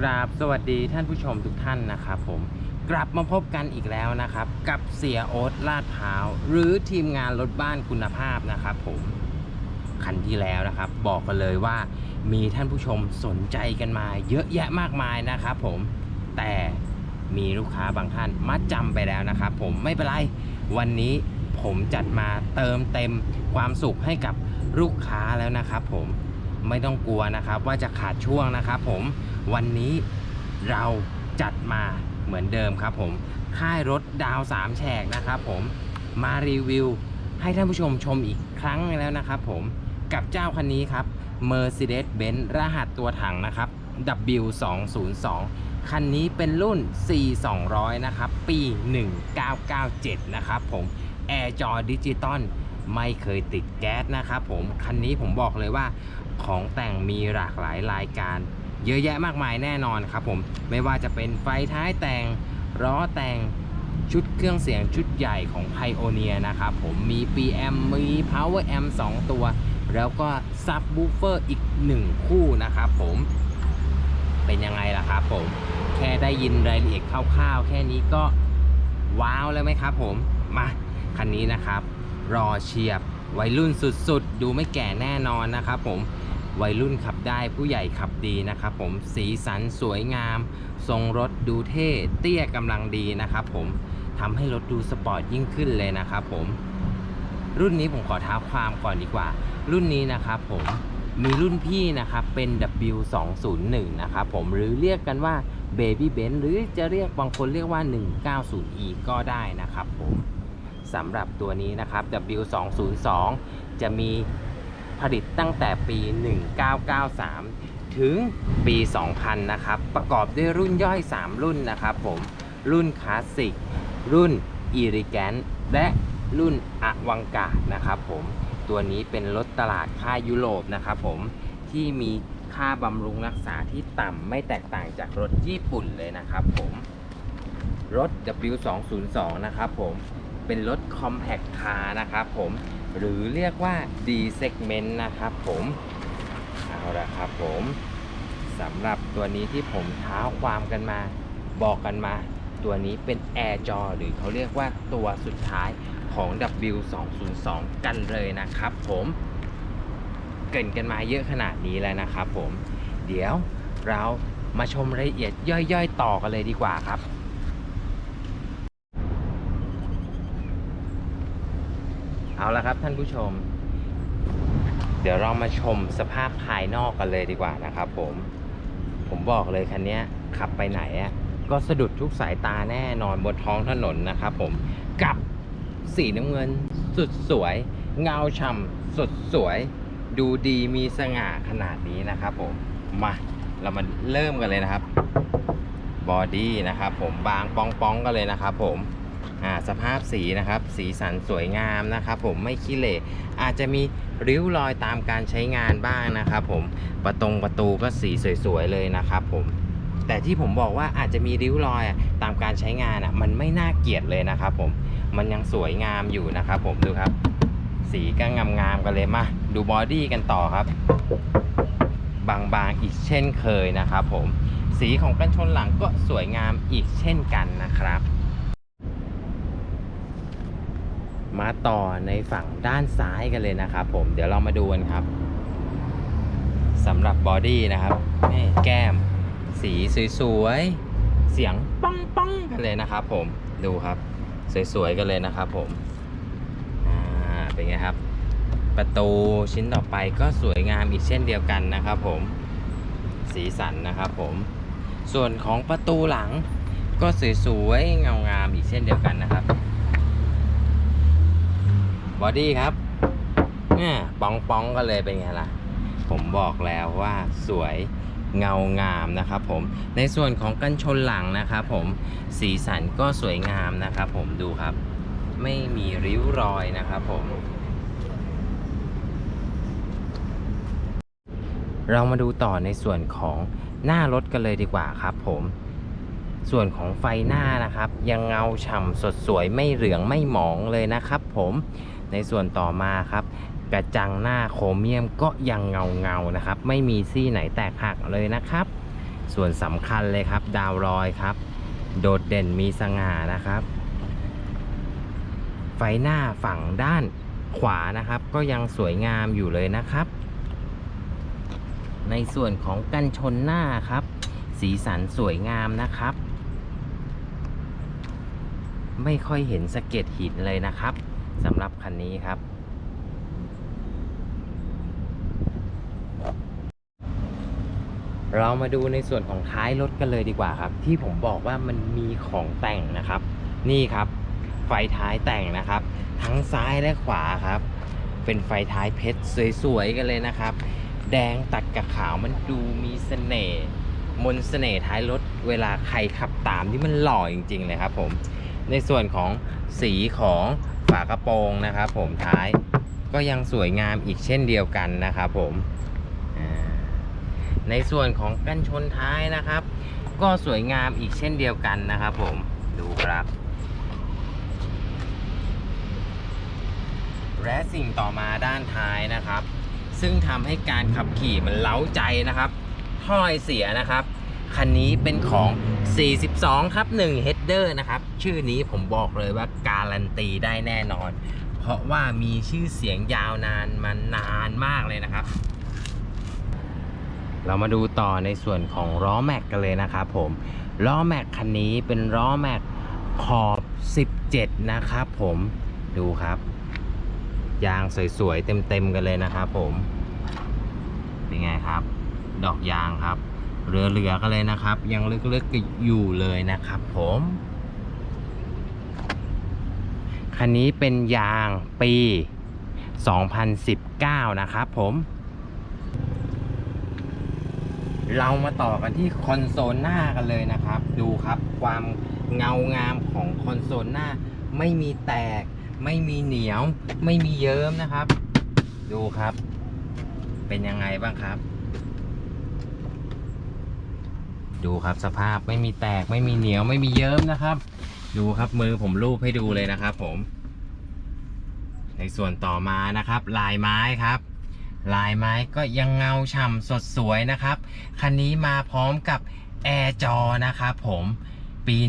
กราบสวัสดีท่านผู้ชมทุกท่านนะครับผมกลับมาพบกันอีกแล้วนะครับ กับเสียโอ๊ตลาดพร้าว หรือทีมงานรถบ้านคุณภาพนะครับผมคันที่แล้วนะครับ บอกกันเลยว่ามีท่านผู้ชมสนใจกันมา เยอะแยะมากมายนะครับผมแต่มีลูกค้าบางท่านมัดจำไปแล้วนะครับผมไม่เป็นไรวันนี้ผมจัดมาเติมเต็มความสุขให้กับลูกค้าแล้วนะครับผม ไม่ต้องกลัวนะครับ ว่าจะขาดช่วงนะครับผมวันนี้เราจัดมาเหมือนเดิมครับผมค่ายรถดาวสามแฉกนะครับผมมารีวิวให้ท่านผู้ชมชมอีกครั้งแล้วนะครับผมกับเจ้าคันนี้ครับ Mercedes-Benz รหัสตัวถังนะครับ W202 คันนี้เป็นรุ่น4200 นะครับ ปี 1997 นะครับผมแอร์จอดิจิตอลไม่เคยติดแก๊สนะครับผม คันนี้ผมบอกเลยว่า ของแต่งมีหลากหลายรายการ เยอะแยะมากมายแน่นอนครับผม ไม่ว่าจะเป็นไฟท้ายแต่งล้อแต่งชุดเครื่องเสียงชุดใหญ่ของ Pioneer นะครับผมมี PM มี Power Amp 2 ตัว แล้วก็ Subwoofer อีก 1 คู่นะครับผมเป็นยังไงล่ะครับผมแค่ได้ยินรายละเอียดคร่าวๆ แค่นี้ก็ว้าวแล้วไหมครับผม มา คันนี้นะครับ รอเชียบ วัยรุ่นสุดๆ ดูไม่แก่แน่นอนนะครับผมวัยรุ่นขับได้ผู้ใหญ่ขับดีนะครับผมสีสันสวยงาม ทรงรถดูเท่เตี้ยกำลังดีนะครับผมทำให้รถดูสปอร์ตยิ่งขึ้นเลยนะครับผมรุ่นนี้ผมขอท้าความก่อนดีกว่า รุ่นนี้นะครับผมมีรุ่นพี่นะครับเป็น W201 นะครับผมหรือเรียกกันว่า Baby Benz หรือจะเรียกบางคนเรียกว่า 190e ก็ได้นะครับผม สำหรับตัวนี้นะครับ W202 จะมีผลิตตั้งแต่ปี 1993 ถึงปี 2000 นะครับ ประกอบด้วยรุ่นย่อย 3 รุ่นนะครับผม รุ่นคลาสสิก รุ่นอีริแกนและรุ่นอวังกาดนะครับผม ตัวนี้เป็นรถตลาดค่ายยุโรปนะครับผม ที่มีค่าบำรุงรักษาที่ต่ำไม่แตกต่างจากรถญี่ปุ่นเลยนะครับผม รถ W202 นะครับผม เป็นรถ Compact Car นะครับผมหรือเรียกว่า D segment นะครับผมเอาละครับผมสำหรับตัวนี้ที่ผมเท้าความกันมา บอกกันมา ตัวนี้เป็น Air Jaw หรือเขาเรียกว่าตัวสุดท้ายของ W202 กันเลยนะครับผมเกินกันมาเยอะขนาดนี้แล้วนะครับผม เดี๋ยวเรามาชมรายละเอียดย่อยๆ ต่อกันเลยดีกว่าครับ เอาละครับท่านผู้ชม เดี๋ยวเรามาชมสภาพภายนอกกันเลยดีกว่านะครับผม ผมบอกเลยคันนี้ขับไปไหนอะก็สะดุดทุกสายตาแน่นอนบนท้องถนนนะครับผมกับสีน้ำเงินสุดสวย เงาฉ่ำสดสวย ดูดีมีสง่าขนาดนี้นะครับผมมาเรามาเริ่มกันเลยนะครับ บอดี้นะครับผมบางปองๆกันเลยนะครับผม อ่าสภาพสีนะครับ สีสันสวยงามนะครับ ผมไม่ขี้เหร่อาจจะมีริ้วรอยตามการใช้งานบ้างนะครับผมประตงประตูก็สีสวยๆเลยนะครับผมแต่ที่ผมบอกว่าอาจจะมีริ้วรอยตามการใช้งานอะมันไม่น่าเกลียดเลยนะครับผมมันยังสวยงามอยู่นะครับผมดูครับ สีก็งามๆกันเลยมาดูบอดี้กันต่อครับ บางๆอีกเช่นเคยนะครับผมสีของกันชนหลังก็สวยงามอีกเช่นกันนะครับ มาต่อในฝั่งด้านซ้ายกันเลยนะครับ ผมเดี๋ยวเรามาดูกันครับสำหรับบอดี้นะครับนี่แก้ม สีสวยๆเสียงป้องป้องกันเลยนะครับ ผมดูครับ สวยๆกันเลยนะครับ ผมอ่าเป็นไงครับ ประตูชิ้นต่อไปก็สวยงามอีกเช่นเดียวกันนะครับ ผมสีสันนะครับผมส่วนของประตูหลังก็สวยๆเงางามอีกเช่นเดียวกันนะครับ บอดี้ครับเนี่ยปองปองก็เลยเป็นไงล่ะ ผมบอกแล้วว่าสวยเงางามนะครับผมในส่วนของกันชนหลังนะครับผมสีสันก็สวยงามนะครับผมดูครับ ไม่มีริ้วรอยนะครับผม เรามาดูต่อในส่วนของหน้ารถกันเลยดีกว่าครับผมส่วนของไฟหน้านะครับ ยังเงาฉ่ำสดสวยไม่เหลืองไม่หมองเลยนะครับผม ในส่วนต่อมาครับ กระจังหน้าโครเมียมก็ยังเงาเงานะครับ ไม่มีซี่ไหนแตกหักเลยนะครับ ส่วนสำคัญเลยครับ ดาวลอยครับ โดดเด่นมีสง่านะครับ ไฟหน้าฝั่งด้านขวานะครับ ก็ยังสวยงามอยู่เลยนะครับ ในส่วนของกันชนหน้าครับ สีสันสวยงามนะครับ ไม่ค่อยเห็นสะเก็ดหินเลยนะครับ สำหรับคันนี้ครับ เรามาดูในส่วนของท้ายรถกันเลยดีกว่าครับ ที่ผมบอกว่ามันมีของแต่งนะครับ นี่ครับ ไฟท้ายแต่งนะครับ ทั้งซ้ายและขวาครับ เป็นไฟท้ายเพชรสวยๆกันเลยนะครับ แดงตัดกับขาวมันดูมีเสน่ห์มนเสน่ห์ท้ายรถเวลาใครขับตามที่มันหล่อจริงๆเลยครับผม ในส่วนของสีของ ฝากระโปรงนะครับ ผมท้ายก็ยังสวยงามอีกเช่นเดียวกันนะครับ ผมในส่วนของกันชนท้ายนะครับ ก็สวยงามอีกเช่นเดียวกันนะครับ ผมดูครับ และสิ่งต่อมาด้านท้ายนะครับ ซึ่งทำให้การขับขี่มันเล้าใจนะครับถ้อยเสียนะครับ คันนี้เป็นของ 42 ครับ 1 Header นะครับ ชื่อนี้ผมบอกเลยว่าการันตีได้แน่นอน เพราะว่ามีชื่อเสียงยาวนานมานานมากเลยนะครับ เรามาดูต่อในส่วนของล้อแม็กกันเลยนะครับผมล้อแม็กคันนี้เป็นล้อแม็กขอบ 17 นะครับผมดูครับ ยางสวยๆ เต็มๆ กันเลยนะครับผม เป็นไงครับ ดอกยางครับ เหลือๆกันเลยนะครับ ยังลึกๆอยู่เลยนะครับผมคันนี้เป็นยางปี 2019 นะครับผม เรามาต่อกันที่คอนโซลหน้ากันเลยนะครับ ดูครับความเงางามของคอนโซลหน้า ไม่มีแตก ไม่มีเหนียว ไม่มีเยิ้มนะครับ ดูครับ เป็นยังไงบ้างครับ ดูครับสภาพไม่มีแตกไม่มีเหนียวไม่มีเยิ้มนะครับ ดูครับมือผมรูปให้ดูเลยนะครับ ผม ในส่วนต่อมานะครับ ลายไม้ครับ ลายไม้ก็ยังเงาฉ่ำสดสวยนะครับคันนี้มาพร้อมกับแอร์จอนะครับผม ปี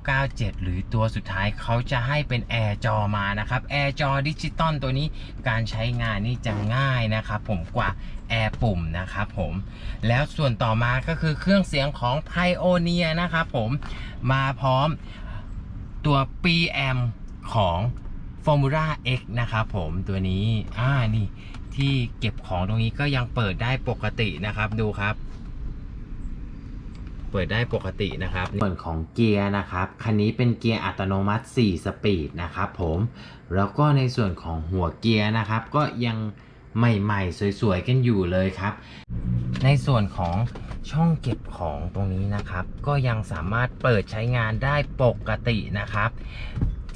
1997 หรือตัวสุดท้ายเขาจะให้เป็นแอร์จอมานะครับแอร์จอดิจิตอลตัวนี้การใช้งานนี่จะง่ายนะครับผมกว่าแอร์ปุ่มนะครับผมแล้วส่วนต่อมาก็คือเครื่องเสียงของ Pioneer นะครับผมมาพร้อมตัว PM ของ Formula X นะครับผมตัวนี้อ่านี่ที่เก็บของตรงนี้ก็ยังเปิดได้ปกตินะครับดูครับ เปิดได้ปกตินะครับ ส่วนของเกียร์นะครับ คันนี้เป็นเกียร์อัตโนมัติ 4 สปีดนะครับผม แล้วก็ในส่วนของหัวเกียร์นะครับ ก็ยังใหม่ๆ สวยๆ กันอยู่เลยครับ ในส่วนของช่องเก็บของตรงนี้นะครับ ก็ยังสามารถเปิดใช้งานได้ปกตินะครับ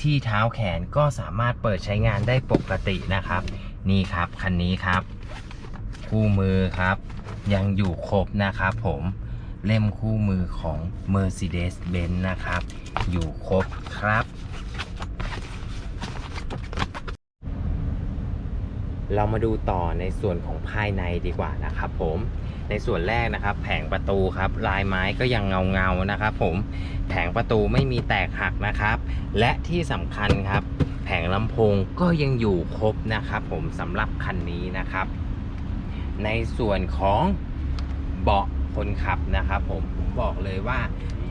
ที่เท้าแขนก็สามารถเปิดใช้งานได้ปกตินะครับ นี่ครับคันนี้ครับ คู่มือครับ ยังอยู่ครบนะครับผม เล่มคู่มือของ Mercedes-Benz นะครับ อยู่ครบครับ เรามาดูต่อในส่วนของภายในดีกว่านะครับผมในส่วนแรกนะครับ แผงประตูครับ ลายไม้ก็ยังเงาเงานะครับ ผมแผงประตูไม่มีแตกหักนะครับ และที่สำคัญครับ แผงลำโพงก็ยังอยู่ครบนะครับ ผมสำหรับคันนี้นะครับ ในส่วนของเบาะ คนขับนะครับผมบอกเลยว่า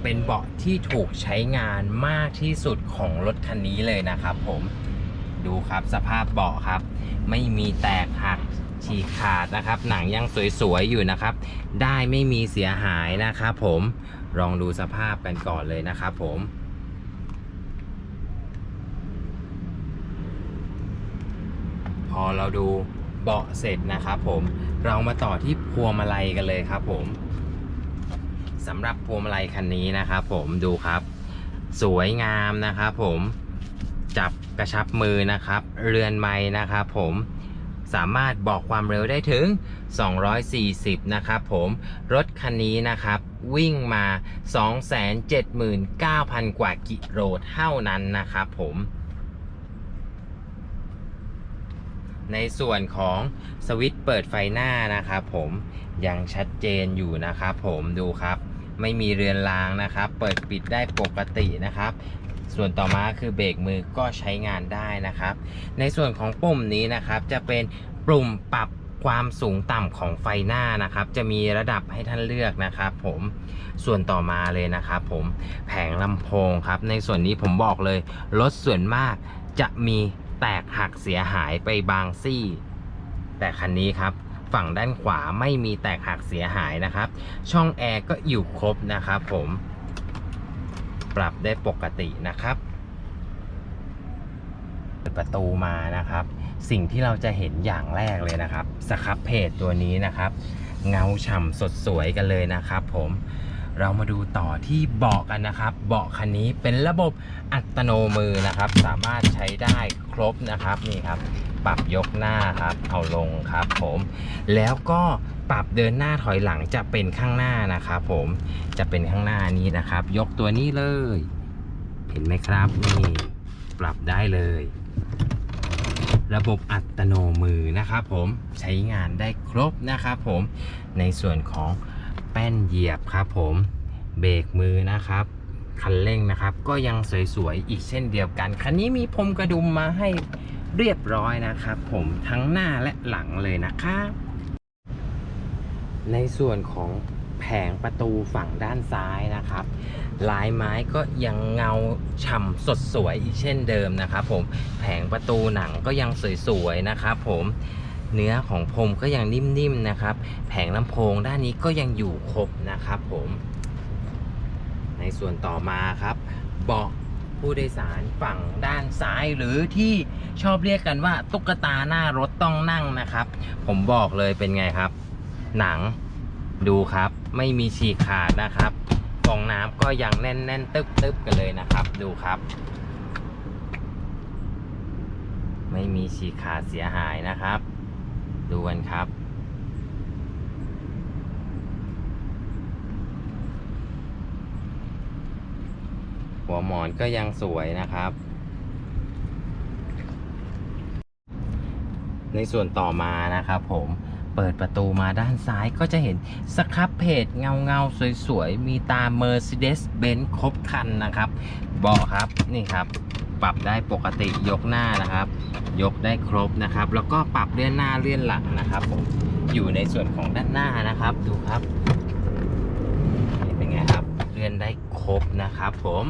เป็นเบาะที่ถูกใช้งานมากที่สุดของรถคันนี้เลยนะครับผมดูครับสภาพเบาะครับ ไม่มีแตกหักฉีกขาดนะครับ หนังยังสวยๆอยู่นะครับ ได้ไม่มีเสียหายนะครับผมลองดูสภาพกันก่อนเลยนะครับผมพอเราดูเบาะเสร็จนะครับผมเรามาต่อที่พวงมาลัยกันเลยครับผม สำหรับพวงมาลัยคันนี้นะครับผมดูครับ สวยงามนะครับผมจับกระชับมือนะครับ เรือนไม้นะครับผมสามารถบอกความเร็วได้ถึง 240 นะครับผม รถคันนี้นะครับ วิ่งมา 279,000 กว่ากิโลเท่านั้นนะครับผม ในส่วนของสวิตช์เปิดไฟหน้านะครับผม ยังชัดเจนอยู่นะครับผมดูครับ ไม่มีเรือนรางนะครับ เปิดปิดได้ปกตินะครับ ส่วนต่อมาคือเบรกมือก็ใช้งานได้นะครับ ในส่วนของปุ่มนี้นะครับ จะเป็นปุ่มปรับความสูงต่ำของไฟหน้านะครับ จะมีระดับให้ท่านเลือกนะครับ ผมส่วนต่อมาเลยนะครับ ผมแผงลำโพงครับ ในส่วนนี้ผมบอกเลยรถส่วนมากจะมีแตกหักเสียหายไปบางซี่ แต่คันนี้ครับ ฝั่งด้านขวาไม่มีแตกหักเสียหายนะครับ ช่องแอร์ก็อยู่ครบนะครับผมปรับได้ปกตินะครับเปิดประตูมานะครับ สิ่งที่เราจะเห็นอย่างแรกเลยนะครับสครับเพจตัวนี้นะครับ เงาฉ่ำสดสวยกันเลยนะครับผม เรามาดูต่อที่เบาะกันนะครับ เบาะคันนี้เป็นระบบอัตโนมือนะครับ สามารถใช้ได้ครบนะครับนี่ครับ ปรับยกหน้าครับ เอาลงครับผม แล้วก็ปรับเดินหน้าถอยหลังจะเป็นข้างหน้านะครับผมจะเป็นข้างหน้านี้นะครับ ยกตัวนี้เลย เห็นไหมครับนี่ปรับได้เลย ระบบอัตโนมือนะครับผมใช้งานได้ครบนะครับผมในส่วนของ แป้นเหยียบครับผมเบรกมือนะครับคันเร่งนะครับ ก็ยังสวยๆอีกเช่นเดียวกัน คันนี้มีพรมกระดุมมาให้เรียบร้อยนะครับผมทั้งหน้าและหลังเลยนะครับในส่วนของแผงประตูฝั่งด้านซ้ายนะครับ ลายไม้ก็ยังเงาฉ่ำสดสวยอีกเช่นเดิมนะครับผมแผงประตูหนังก็ยังสวยๆนะครับผม เนื้อของพรมก็ยังนิ่มๆนะครับ แผงลำโพงด้านนี้ก็ยังอยู่ครบนะครับผม ในส่วนต่อมาครับเบาะผู้โดยสารฝั่งด้านซ้ายหรือที่ชอบเรียกกันว่าตุ๊กตาหน้ารถต้องนั่งนะครับ ผมบอกเลยเป็นไงครับ หนังดูครับ ไม่มีฉีกขาดนะครับฟองน้ำก็ยังแน่นๆตึ๊บๆกันเลยนะครับ ดูครับ ไม่มีฉีกขาดเสียหายนะครับ ดูกันครับ หัวหมอนก็ยังสวยนะครับ ในส่วนต่อมานะครับผมเปิดประตูมาด้านซ้ายก็จะเห็นสครับเพจเงาเงาสวย ๆ มีตา Mercedes-Benz ครบคันนะครับเบาะครับนี่ครับ ปรับได้ปกติยกหน้านะครับ ยกได้ครบนะครับ แล้วก็ปรับเลื่อนหน้าเลื่อนหลังนะครับผมอยู่ในส่วนของด้านหน้านะครับ ดูครับเป็นไงครับเลื่อนได้ครบนะครับ ผม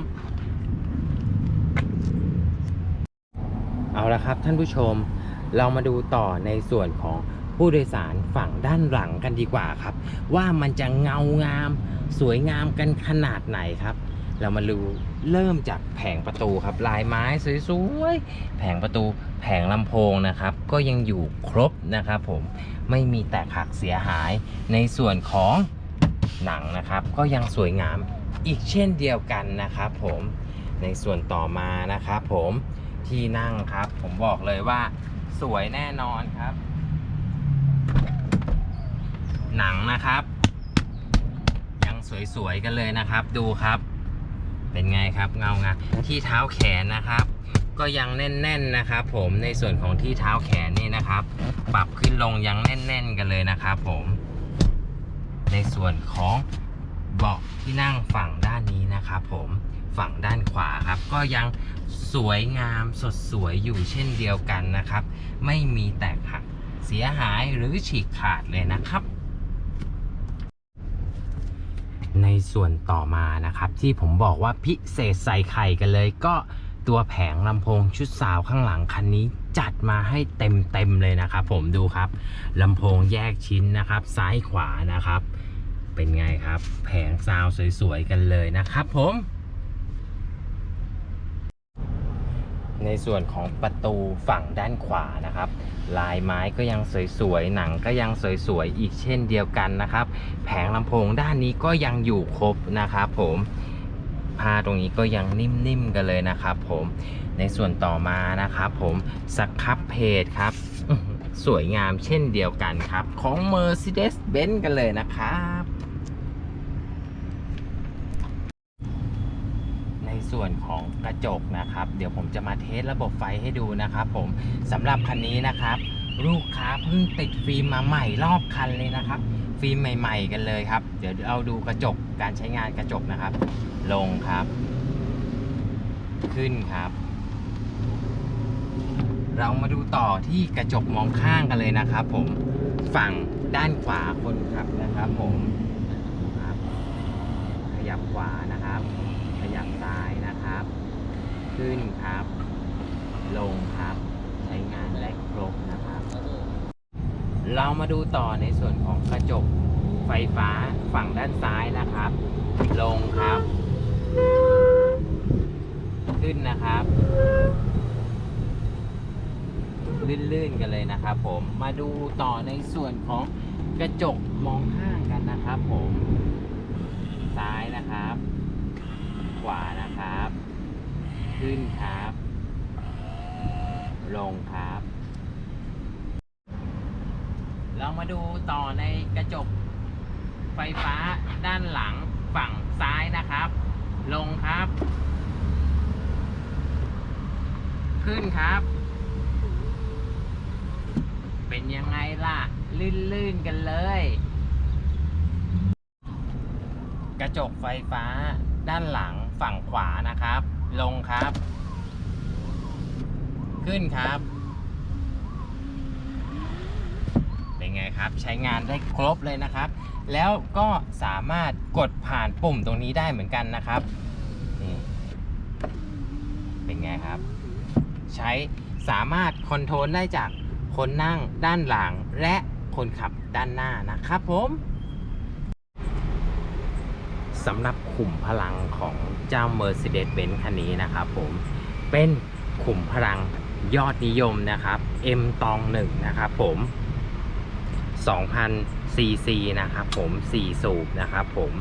เอาละครับท่านผู้ชมเรามาดูต่อในส่วนของผู้โดยสารฝั่งด้านหลังกันดีกว่าครับ ว่ามันจะเงางาม สวยงามกันขนาดไหนครับ เรามาดูเริ่มจากแผงประตูครับ ลายไม้สวยๆ แผงประตูแผงลำโพงนะครับ ก็ยังอยู่ครบนะครับผมไม่มีแตกหักเสียหายในส่วนของหนังนะครับ ก็ยังสวยงามอีกเช่นเดียวกันนะครับผมในส่วนต่อมานะครับผมที่นั่งครับ ผมบอกเลยว่าสวยแน่นอนครับ หนังนะครับ ยังสวยๆกันเลยนะครับดูครับ เป็นไงครับเงางาที่เท้าแขนนะครับ ก็ยังแน่นๆนะครับ ผมในส่วนของที่เท้าแขนนี่นะครับ ปรับขึ้นลงยังแน่น ๆ กันเลยนะครับผม ในส่วนของเบาะที่นั่งฝั่งด้านนี้นะครับผมฝั่งด้านขวาครับ ก็ยังสวยงามสดสวยอยู่เช่นเดียวกันนะครับ ไม่มีแตกหักเสียหายหรือฉีกขาดเลยนะครับ ในส่วนต่อมานะครับ ที่ผมบอกว่าพิเศษใส่ไข่กันเลย ก็ตัวแผงลำโพงชุดสาวข้างหลังคันนี้จัดมาให้เต็มเต็มเลยนะครับ ผมดูครับลำโพงแยกชิ้นนะครับ ซ้ายขวานะครับ เป็นไงครับ แผงซาวสวยๆกันเลยนะครับผม ในส่วนของประตูฝั่งด้านขวานะครับ ลายไม้ก็ยังสวยๆ หนังก็ยังสวยๆ อีกเช่นเดียวกันนะครับ แผงลำโพงด้านนี้ก็ยังอยู่ครบนะครับผมผ้าตรงนี้ก็ยังนิ่มๆ กันเลยนะครับผมในส่วนต่อมานะครับผมสครับเพจครับ สวยงามเช่นเดียวกันครับ ของ Mercedes-Benz กันเลยนะครับ ในส่ วนของกระจกนะครับ เดี๋ยวผมจะมาเทสระบบไฟให้ดูนะครับผมสำหรับคันนี้นะครับ ลูกค้าเพิ่งติดฟิล์มมาใหม่รอบคันเลยนะครับ ฟิล์มใหม่ ๆ กันเลยครับ เดี๋ยวเราดูกระจกการใช้งานกระจกนะครับ ลงครับ ขึ้นครับ เรามาดูต่อที่กระจกมองข้างกันเลยนะครับ ผมฝั่งด้านขวาคนขับนะครับ ผมขยับขวานะครับ ขยับซ้ายน ขึ้นครับ ลงครับ ใช้งานและครบนะครับ เรามาดูต่อในส่วนของกระจกไฟฟ้าฝั่งด้านซ้ายนะครับ ลงครับ ขึ้นนะครับ ลื่นๆกันเลยนะครับผม มาดูต่อในส่วนของกระจกมองข้างกันนะครับผม ซ้ายนะครับ ขวานะ ขึ้นครับ ลงครับ เรามาดูต่อในกระจกไฟฟ้าด้านหลังฝั่งซ้ายนะครับ ลงครับ ขึ้นครับ เป็นยังไงล่ะ ลื่นๆกันเลย กระจกไฟฟ้าด้านหลังฝั่งขวานะครับ ลงครับ ขึ้นครับ เป็นไงครับ ใช้งานได้ครบเลยนะครับ แล้วก็สามารถกดผ่านปุ่มตรงนี้ได้เหมือนกันนะครับ เป็นไงครับ ใช้สามารถคอนโทรลได้จากคนนั่งด้านหลังและคนขับด้านหน้านะครับผม สำหรับขุมพลังของเจ้า Mercedes-Benz คันนี้นะครับผมเป็นขุมพลังยอดนิยมนะครับ M ตองหนึ่งนะครับผม2,000ซีซีนะครับผม 4 สูบนะครับผม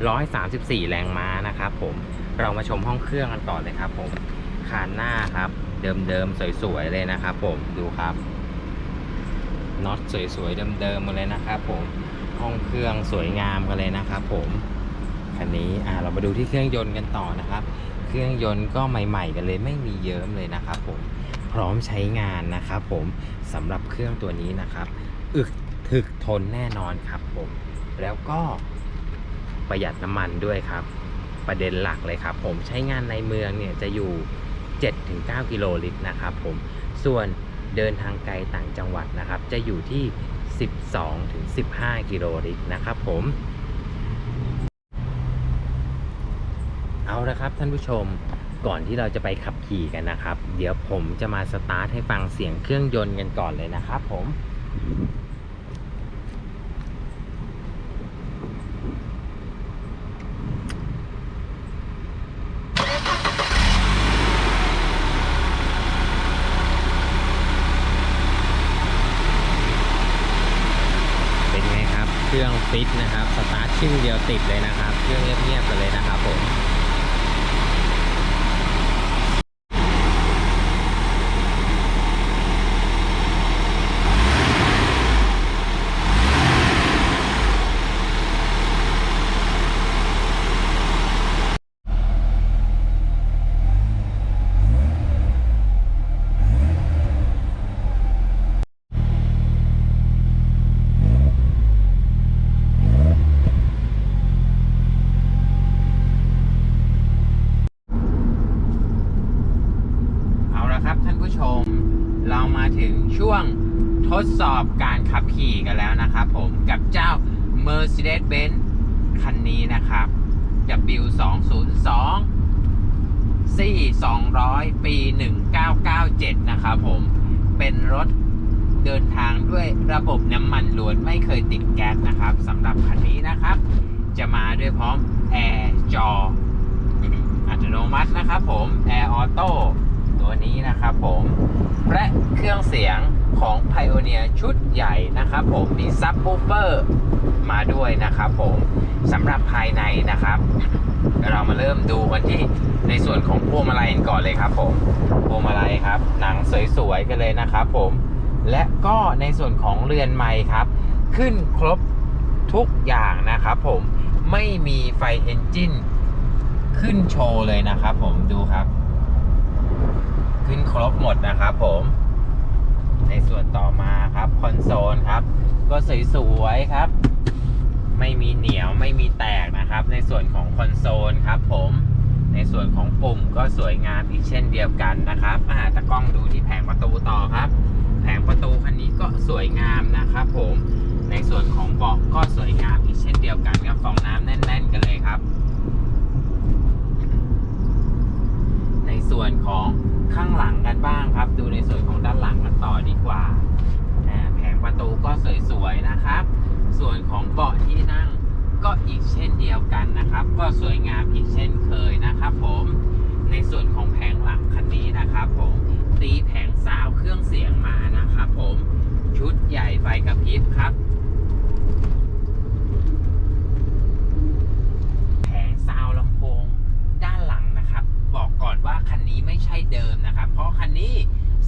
134 แรงม้านะครับผม เรามาชมห้องเครื่องกันก่อนเลยครับผม คานหน้าครับ เดิมๆ สวยๆ เลยนะครับผม ดูครับ น็อตสวยๆ เดิมๆมาเลยนะครับผม ห้องเครื่องสวยงามกันเลยนะครับผมคันนี้อ่าเรามาดูที่เครื่องยนต์กันต่อนะครับ เครื่องยนต์ก็ใหม่ ๆ กันเลยไม่มีเยิ้มเลยนะครับผมพร้อมใช้งานนะครับผมสำหรับเครื่องตัวนี้นะครับ อึกถึกทนแน่นอนครับผม แล้วก็ประหยัดน้ำมันด้วยครับ ประเด็นหลักเลยครับ ผมใช้งานในเมืองเนี่ยจะอยู่ 7-9 กิโลลิตรนะครับผมส่วนเดินทางไกลต่างจังหวัดนะครับ จะอยู่ที่ 12-15 กิโลลิตรนะครับผม เอาละครับท่านผู้ชมก่อนที่เราจะไปขับขี่กันนะครับ เดี๋ยวผมจะมาสตาร์ทให้ฟังเสียงเครื่องยนต์กันก่อนเลยนะครับผม เป็นไงครับ เครื่องฟิตนะครับ สตาร์ท ชึ่งเดียวติดเลยนะครับเครื่องเงียบๆกันเลยนะครับผม เอาละครับท่านผู้ชม เรามาถึงช่วงท ดสอบการขับขี่กันแล้วนะครับผมกับเจ้า Mercedes-Benz คันนี้นะครับ W202 C 200 ปี 1997 นะครับผม เป็นรถเดินทางด้วยระบบน้ำมันล้วนไม่เคยติดแก๊สนะครับสำหรับคันนี้นะครับ จะมาด้วยพร้อมแอร์จออัตโนมัตินะครับผม Air Auto ตัวนี้นะครับผม และเครื่องเสียง ของ Pioneer ชุดใหญ่นะครับผมมีซับ w ูเ e อร์มาด้วยนะครับผมสำหรับภายในนะครับเรามาเริ่มดูกันที่ในส่วนของพวงมาลัยกันก่อนเลยครับผมพวงมาลัยครับ หนังสวยๆกันเลยนะครับผมและก็ในส่วนของเรือนไม้ครับ ขึ้นครบทุกอย่างนะครับผมไม่มีไฟเอนจินขึ้นโชว์เลยนะครับผมดูครับ ขึ้นครบหมดนะครับผม ในส่วนต่อมาครับคอนโซลครับ ก็สวยๆครับ ไม่มีเหนียวไม่มีแตกนะครับ ในส่วนของคอนโซลครับ ผมในส่วนของปุ่มก็สวยงามอีกเช่นเดียวกันนะครับอ่าตะกล้องดูที่แผงประตูต่อครับ แผงประตูคันนี้ก็สวยงามนะครับ ผมในส่วนของเบาะก็สวยงามอีกเช่นเดียวกันครับฟองน้ำแน่น ๆ กันเลยครับ ในส่วนของข้างหลังกันบ้างครับ ส่วนของด้านหลังกันต่อดีกว่าแผงประตูก็สวยๆนะครับ ส่วนของเบาะที่นั่งก็อีกเช่นเดียวกันนะครับ ก็สวยงามอีกเช่นเคยนะครับ ผมในส่วนของแผงหลังคันนี้นะครับ ผมตีแผงซาวเครื่องเสียงมานะครับ ผมชุดใหญ่ไฟกระพริบครับแผงซาวลำโพงด้านหลังนะครับบอกก่อนว่าคันนี้ไม่ใช่เดิมนะครับ เพราะคันนี้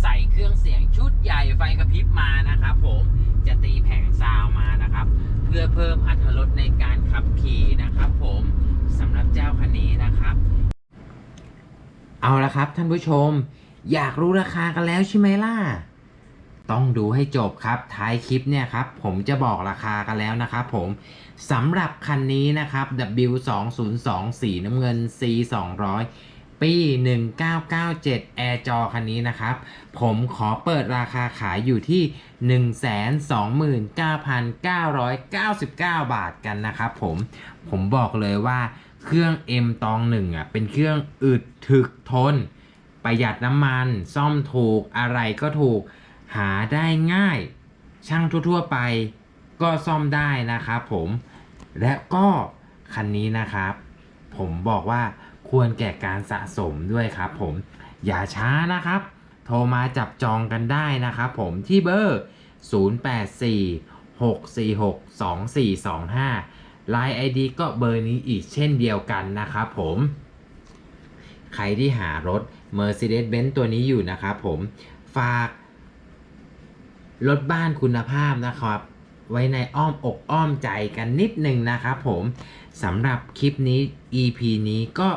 ใส่เครื่องเสียงชุดใหญ่ไฟกระพริบมานะครับผมจะตีแผงซาวมานะครับ เพื่อเพิ่มอรรถรสในการขับขี่นะครับ ผมสำหรับเจ้าคันนี้นะครับ เอาละครับท่านผู้ชม อยากรู้ราคากันแล้วใช่ไหมล่ะต้องดูให้จบครับท้ายคลิปเนี่ยครับผมจะบอกราคากันแล้วนะครับผมสำหรับคันนี้นะครับ W202 สีน้ำเงิน C 200 ปี 1997 Air จอคันนี้นะครับ ผมขอเปิดราคาขายอยู่ที่ 129,999 บาทกันนะครับผม ผมบอกเลยว่าเครื่อง M ตองหนึ่งอะเป็นเครื่องอึดถึกทน ประหยัดน้ำมัน ซ่อมถูกอะไรก็ถูกหาได้ง่าย ช่างทั่วๆไปก็ซ่อมได้นะครับผม และก็คันนี้นะครับ ผมบอกว่า ควรแก่การสะสมด้วยครับผมอย่าช้านะครับ โทรมาจับจองกันได้นะครับผมที่เบอร์ 0846462425 Line ID ก็เบอร์นี้อีกเช่นเดียวกันนะครับผมใครที่หารถ Mercedes-Benz ตัวนี้อยู่นะครับผมฝากรถบ้านคุณภาพนะครับ ไว้ในอ้อมอกอ้อมใจกันนิดนึงนะครับผมสำหรับคลิปนี้ EP นี้ก็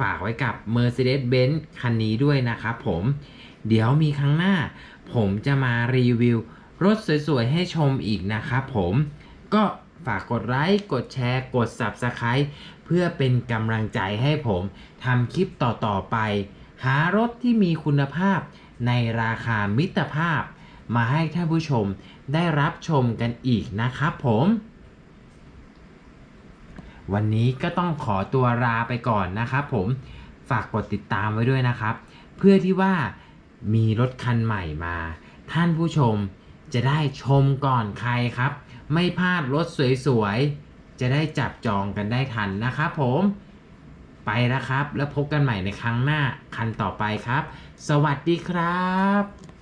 ฝากไว้กับ Mercedes-Benz คันนี้ด้วยนะครับผม เดี๋ยวมีครั้งหน้า ผมจะมารีวิว รถสวยๆ ให้ชมอีกนะครับผม ก็ฝากกดไลค์ กดแชร์ กด Subscribe เพื่อเป็นกำลังใจให้ผมทำคลิปต่อๆไป หารถที่มีคุณภาพในราคามิตรภาพ มาให้ท่านผู้ชมได้รับชมกันอีกนะครับผม วันนี้ก็ต้องขอตัวลาไปก่อนนะครับผมฝากกดติดตามไว้ด้วยนะครับ เพื่อที่ว่ามีรถคันใหม่มา ท่านผู้ชมจะได้ชมก่อนใครครับ ไม่พลาดรถสวยๆ จะได้จับจองกันได้ทันนะครับผมไปแล้วครับ แล้วพบกันใหม่ในครั้งหน้าคันต่อไปครับ สวัสดีครับ